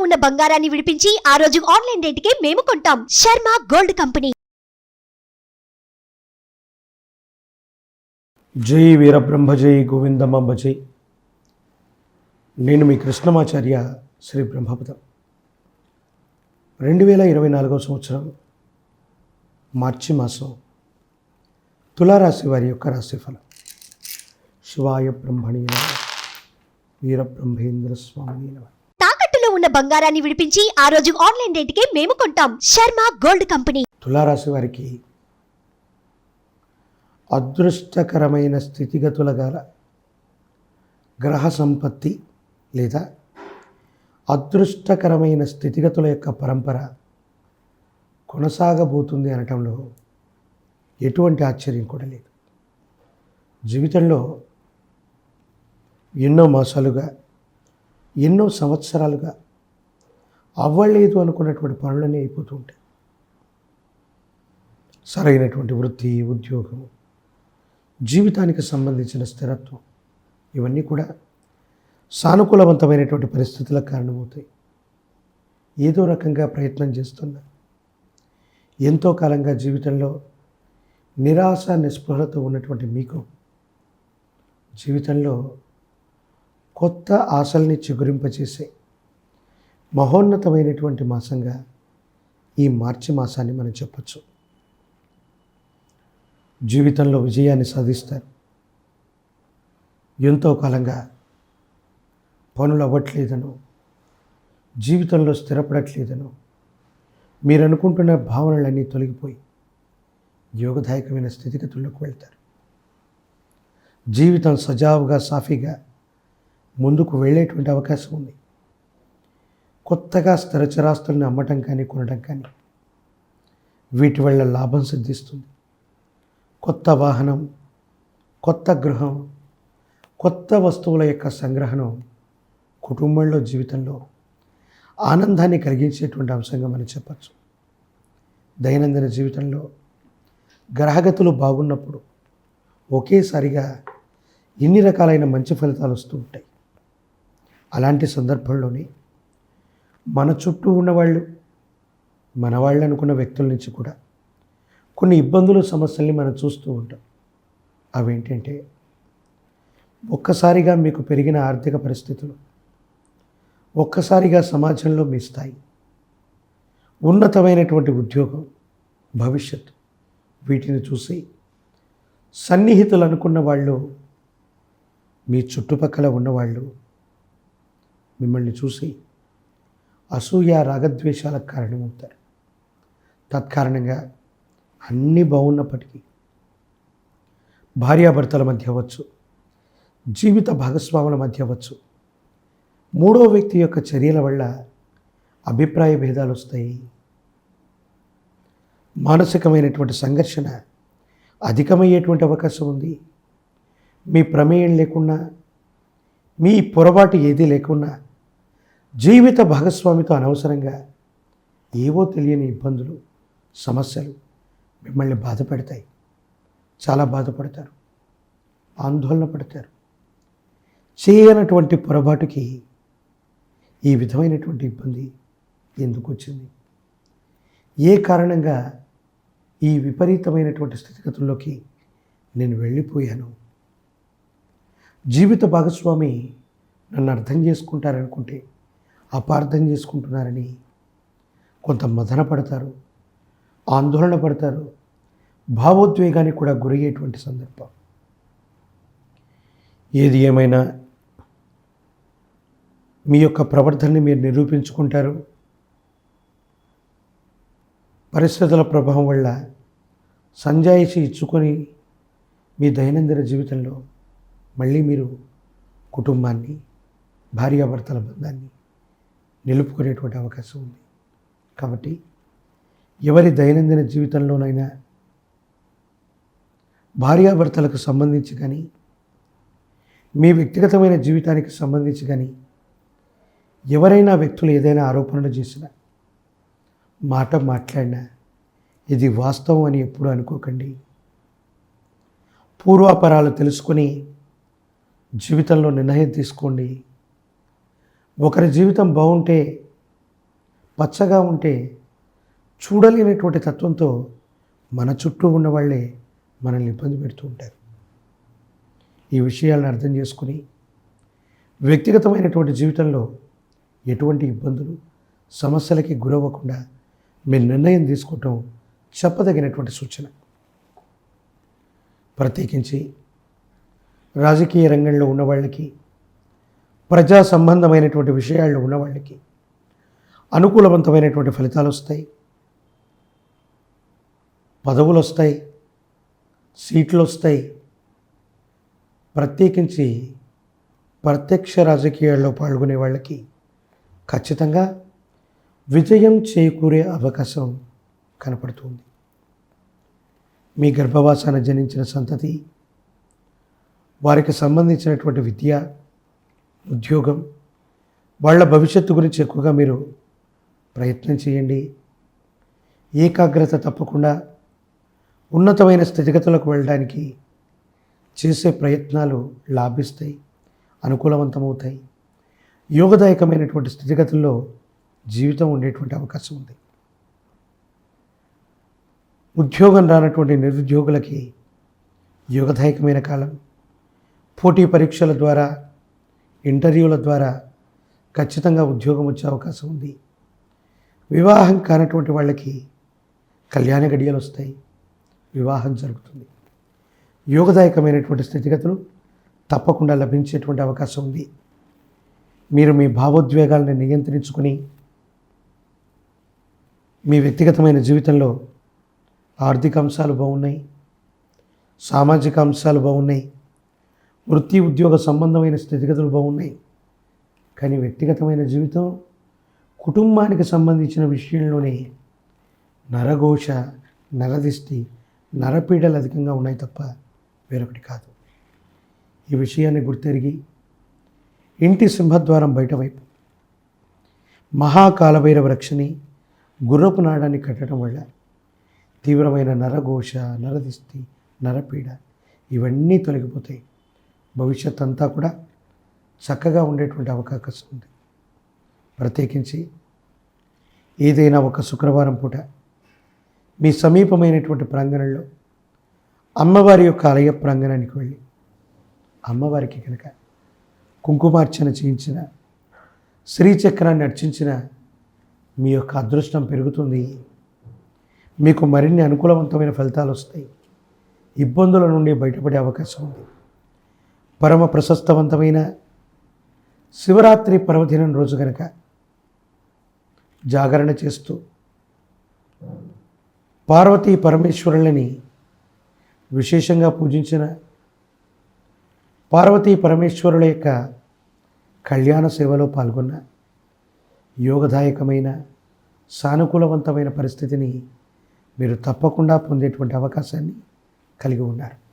ఉన్న బంగారాన్ని విడిపించి ఆ రోజు ఆన్లైన్ రేటుకే మేము కొంటాం. Sharma gold company. జై వీరబ్రహ్మ జై గోవిందమ్మ జై. నేను మీ కృష్ణమాచార్య శ్రీ బ్రహ్మపదం రెండు వేల ఇరవై నాలుగో సంవత్సరం మార్చి మాసం తులారాశి వారి యొక్క రాశిఫలం. శివాయ బ్రహ్మణి వీరబ్రహ్మేంద్ర స్వామి నమః. ఉన్న బంగారాన్ని విడిపించి ఆ రోజు ఆన్లైన్ రేటుకే మేము కొంటాం. Sharma gold company. తులారాశి వారికి అదృష్టకరమైన స్థితిగతుల గల గ్రహ సంపత్తి లేదా అదృష్టకరమైన స్థితిగతుల యొక్క పరంపర కొనసాగబోతుంది అనటంలో ఎటువంటి ఆశ్చర్యం కూడా లేదు. జీవితంలో ఎన్నో మాసాలుగా ఎన్నో సంవత్సరాలుగా అవ్వలేదు అనుకున్నటువంటి పనులన్నీ అయిపోతూ ఉంటాయి. సరైనటువంటి వృత్తి ఉద్యోగం జీవితానికి సంబంధించిన స్థిరత్వం ఇవన్నీ కూడా సానుకూలవంతమైనటువంటి పరిస్థితులకు కారణమవుతాయి. ఏదో రకంగా ప్రయత్నం చేస్తున్నా ఎంతో కాలంగా జీవితంలో నిరాశ నిస్పృహతో ఉన్నటువంటి మీకు జీవితంలో కొత్త ఆశల్ని చిగురింపచేసే మహోన్నతమైనటువంటి మాసంగా ఈ మార్చి మాసాన్ని మనం చెప్పచ్చు. జీవితంలో విజయాన్ని సాధిస్తారు. ఎంతో కాలంగా పనులు అవ్వట్లేదనో. జీవితంలో స్థిరపడట్లేదనో. మీరు అనుకుంటున్న భావనలన్నీ తొలగిపోయి యోగదాయకమైన స్థితిగతుల్లోకి వెళ్తారు. జీవితం సజావుగా సాఫీగా ముందుకు వెళ్ళేటువంటి అవకాశం ఉంది. కొత్తగా స్థిరచరాస్తుల్ని అమ్మటం కానీ కొనడం కానీ వీటి వల్ల లాభం సిద్ధిస్తుంది. కొత్త వాహనం కొత్త గృహం కొత్త వస్తువుల యొక్క సంగ్రహణం కుటుంబంలో జీవితంలో ఆనందాన్ని కలిగించేటువంటి అంశంగా మనం చెప్పచ్చు. దైనందిన జీవితంలో గ్రహగతులు బాగున్నప్పుడు ఒకేసారిగా ఎన్ని రకాలైన మంచి ఫలితాలు వస్తూ ఉంటాయి. అలాంటి సందర్భంలోనే మన చుట్టూ ఉన్నవాళ్ళు మన వాళ్ళు అనుకున్న వ్యక్తుల నుంచి కూడా కొన్ని ఇబ్బందులు సమస్యల్ని మనం చూస్తూ ఉంటాం. అవేంటంటే ఒక్కసారిగా మీకు పెరిగిన ఆర్థిక పరిస్థితులు ఒక్కసారిగా సమాజంలో మీ స్థాయి ఉన్నతమైనటువంటి ఉద్యోగం భవిష్యత్ వీటిని చూసి సన్నిహితులు అనుకున్న వాళ్ళు మీ చుట్టుపక్కల ఉన్నవాళ్ళు మిమ్మల్ని చూసి అసూయ రాగద్వేషాలకు కారణమవుతారు. తత్కారణంగా అన్నీ బాగున్నప్పటికీ భార్యాభర్తల మధ్య అవ్వచ్చు జీవిత భాగస్వాముల మధ్య అవ్వచ్చు మూడో వ్యక్తి యొక్క చర్యల వల్ల అభిప్రాయ భేదాలు వస్తాయి. మానసికమైనటువంటి సంఘర్షణ అధికమయ్యేటువంటి అవకాశం ఉంది. మీ ప్రమేయం లేకున్నా మీ పొరపాటు ఏదీ లేకున్నా జీవిత భాగస్వామితో అనవసరంగా ఏవో తెలియని ఇబ్బందులు సమస్యలు మిమ్మల్ని బాధ పెడతాయి. చాలా బాధపడతారు. ఆందోళన పడతారు. చేయనటువంటి పొరపాటుకి ఈ విధమైనటువంటి ఇబ్బంది ఎందుకు వచ్చింది ఏ కారణంగా ఈ విపరీతమైనటువంటి స్థితిగతుల్లోకి నేను వెళ్ళిపోయాను? జీవిత భాగస్వామి నన్ను అర్థం చేసుకుంటారనుకుంటే అపార్థం చేసుకుంటున్నారని కొంత మదన పడతారు ఆందోళన పడతారు భావోద్వేగానికి కూడా గురయ్యేటువంటి సందర్భం. ఏది ఏమైనా మీ యొక్క ప్రవర్తనని మీరు నిరూపించుకుంటారు? పరిస్థితుల ప్రభావం వల్ల సంజాయిషి ఇచ్చుకొని మీ దైనందిన జీవితంలో మళ్ళీ మీరు కుటుంబాన్ని భార్యాభర్తల బంధాన్ని నిలుపుకునేటువంటి అవకాశం ఉంది. కాబట్టి ఎవరి దైనందిన జీవితంలోనైనా భార్యాభర్తలకు సంబంధించి కానీ మీ వ్యక్తిగతమైన జీవితానికి సంబంధించి కానీ ఎవరైనా వ్యక్తులు ఏదైనా ఆరోపణలు చేసినా మాట మాట్లాడినా ఇది వాస్తవం అని ఎప్పుడు అనుకోకండి. పూర్వాపరాలు తెలుసుకొని జీవితంలో నిర్ణయం తీసుకోండి. ఒకరి జీవితం బాగుంటే పచ్చగా ఉంటే చూడలేనటువంటి తత్వంతో మన చుట్టూ ఉన్న వాళ్ళే మనల్ని ఇబ్బంది పెడుతూ ఉంటారు. ఈ విషయాలను అర్థం చేసుకుని వ్యక్తిగతమైనటువంటి జీవితంలో ఎటువంటి ఇబ్బందులు సమస్యలకి గురవ్వకుండా మీ నిర్ణయం తీసుకోవటం చెప్పదగినటువంటి సూచన. ప్రత్యేకించి రాజకీయ రంగంలో ఉన్న వాళ్ళకి ప్రజా సంబంధమైనటువంటి విషయాల్లో ఉన్న వాళ్ళకి అనుకూలవంతమైనటువంటి ఫలితాలు వస్తాయి. పదవులు వస్తాయి సీట్లు వస్తాయి ప్రత్యేకించి ప్రత్యక్ష రాజకీయాల్లో పాల్గొనే వాళ్ళకి ఖచ్చితంగా విజయం చేకూరే అవకాశం కనపడుతుంది. మీ గర్భవాసాన జనించిన సంతతి వారికి సంబంధించినటువంటి విద్య ఉద్యోగం వాళ్ళ భవిష్యత్తు గురించి ఎక్కువగా మీరు ప్రయత్నం చేయండి. ఏకాగ్రత తప్పకుండా ఉన్నతమైన స్థితిగతులకు వెళ్ళడానికి చేసే ప్రయత్నాలు లాభిస్తాయి అనుకూలవంతమవుతాయి. యోగదాయకమైనటువంటి స్థితిగతుల్లో జీవితం ఉండేటువంటి అవకాశం ఉంది. ఉద్యోగం రానటువంటి నిరుద్యోగులకి యోగదాయకమైన కాలం. పోటీ పరీక్షల ద్వారా ఇంటర్వ్యూల ద్వారా ఖచ్చితంగా ఉద్యోగం వచ్చే అవకాశం ఉంది. వివాహం కానటువంటి వాళ్ళకి కళ్యాణ గడియలు వస్తాయి. వివాహం జరుగుతుంది. యోగదాయకమైనటువంటి స్థితిగతులు తప్పకుండా లభించేటువంటి అవకాశం ఉంది. మీరు మీ భావోద్వేగాలను నియంత్రించుకొని మీ వ్యక్తిగతమైన జీవితంలో ఆర్థిక అంశాలు బాగున్నాయి. సామాజిక అంశాలు బాగున్నాయి. వృత్తి ఉద్యోగ సంబంధమైన స్థితిగతులు బాగున్నాయి. కానీ వ్యక్తిగతమైన జీవితం కుటుంబానికి సంబంధించిన విషయంలోనే నరఘోష నరదిష్టి నరపీడలు అధికంగా ఉన్నాయి తప్ప వేరొకటి కాదు. ఈ విషయాన్ని గుర్తెరిగి ఇంటి సింహద్వారం బయటవైపు మహాకాలభైరవ రక్షని గుర్రపు నాడాన్ని కట్టడం వల్ల తీవ్రమైన నరఘోష నరదిష్టి నరపీడ ఇవన్నీ తొలగిపోతాయి. భవిష్యత్ అంతా కూడా చక్కగా ఉండేటువంటి అవకాశం ఉంది. ప్రత్యేకించి ఏదైనా ఒక శుక్రవారం పూట మీ సమీపమైనటువంటి ప్రాంగణంలో అమ్మవారి యొక్క ఆలయ ప్రాంగణానికి వెళ్ళి అమ్మవారికి కనుక కుంకుమార్చన చేయించిన శ్రీచక్రాన్ని అర్చించిన మీ యొక్క అదృష్టం పెరుగుతుంది. మీకు మరిన్ని అనుకూలవంతమైన ఫలితాలు వస్తాయి. ఇబ్బందుల నుండి బయటపడే అవకాశం ఉంది. పరమ ప్రశస్తవంతమైన శివరాత్రి పర్వదినం రోజు కనుక జాగరణ చేస్తూ పార్వతీ పరమేశ్వరులని విశేషంగా పూజించిన పార్వతీ పరమేశ్వరుల యొక్క కళ్యాణ సేవలో పాల్గొన్న యోగదాయకమైన సానుకూలవంతమైన పరిస్థితిని మీరు తప్పకుండా పొందేటువంటి అవకాశాన్ని కలిగి ఉన్నారు.